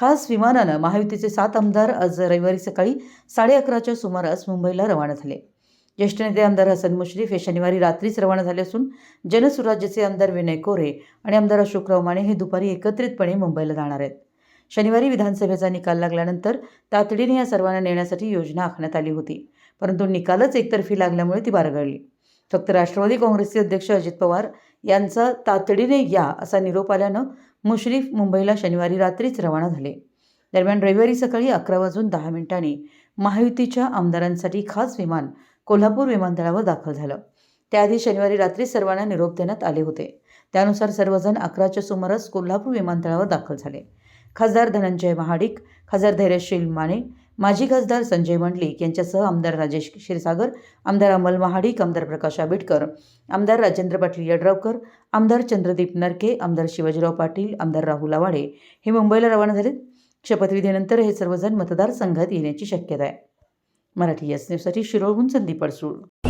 खास विमानानं महायुतीचे सात आमदार आज रविवारी सकाळी साडे अकराच्या सुमारास मुंबईला रवाना झाले. ज्येष्ठ नेते आमदार हसन मुश्रीफ हे शनिवारी रात्रीच रवाना झाले असून जनसुराज्याचे आमदार विनय कोरे आणि आमदार अशोकराव माने हे दुपारी एकत्रितपणे मुंबईला जाणार आहेत. शनिवारी विधानसभेचा निकाल लागल्यानंतर तातडीने या सर्वांना नेण्यासाठी योजना आखण्यात आली होती परंतु निकालच एकतर्फी लागल्यामुळे ती बारगळली. फक्त राष्ट्रवादी काँग्रेसचे अध्यक्ष अजित पवार यांचा तातडीने या असा निरोप आल्यानं मुश्रीफ मुंबईला शनिवारी रात्रीच रवाना झाले. दरम्यान रविवारी सकाळी अकरा वाजून दहा मिनिटांनी महायुतीच्या आमदारांसाठी खास विमान कोल्हापूर विमानतळावर दाखल झालं. त्याआधी शनिवारी रात्री सर्वांना निरोप देण्यात आले होते. त्यानुसार सर्वजण अकराच्या सुमारास कोल्हापूर विमानतळावर दाखल झाले. खासदार धनंजय महाडिक खासदार धैर्यशील माने माजी खासदार संजय मंडलिक यांच्यासह आमदार राजेश क्षीरसागर आमदार अमल महाडिक आमदार प्रकाश आंबेडकर आमदार राजेंद्र पाटील यड्रावकर आमदार चंद्रदीप नरके आमदार शिवाजीराव पाटील आमदार राहुल आवाडे हे मुंबईला रवाना झालेत. शपथविधीनंतर हे सर्वजण मतदारसंघात येण्याची शक्यता आहे. मराठी एस न्यूजसाठी शिरोळहून संदीप अडसूळ.